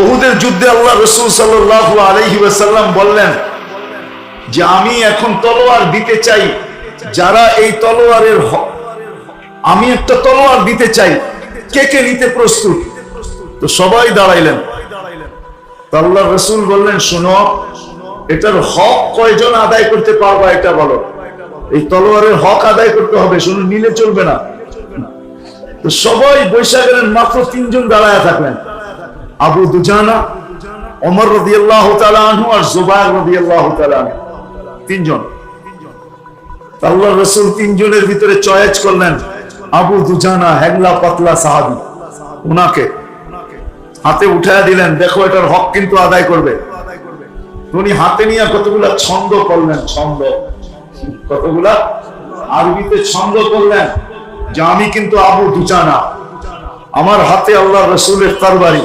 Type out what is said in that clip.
ওহুদের যুদ্ধে আল্লাহ রসুল সাল্লাহ আলহি ওয়াসাল্লাম বললেন যে আমি এখন তলোয়ার দিতে চাই। যারা এই তলোয়ারের আমি একটা তলোয়ার দিতে চাই। কে কে নিতে প্রস্তুত? তো সবাই দাঁড়াইলেন। আল্লাহ রসুল বললেন, শোনো, এটার হক কয়জন আদায় করতে পারবা এটা বলো। এই তলোয়ারের হক আদায় করতে হবে শুনুন নিলে চলবে না। তো সবাই বৈশাখ গেলেন মাত্র তিনজন দাঁড়ায় থাকলেন। আবু দুজানা অমর রদিয়াল্লাহ আনহু আর জুবাইর রদিয়াল্লাহ আনহু। তিনজন। আল্লাহ রসুল তিনজনের ভিতরে চয়েস করলেন আবু দুজানা হ্যাংলা পাতলা সাহাবি। উনাকে। হাতে উঠায় দিলেন, দেখো এটার হক কিন্তু আদায় করবে। উনি হাতে নিয়ে কতগুলা ছন্দ করলেন, ছন্দ। কতগুলা? আরবিতে ছন্দ করলেন, যে আমি কিন্তু আবু দুজানা। আমার হাতে আল্লাহ রসুলের তরবারি।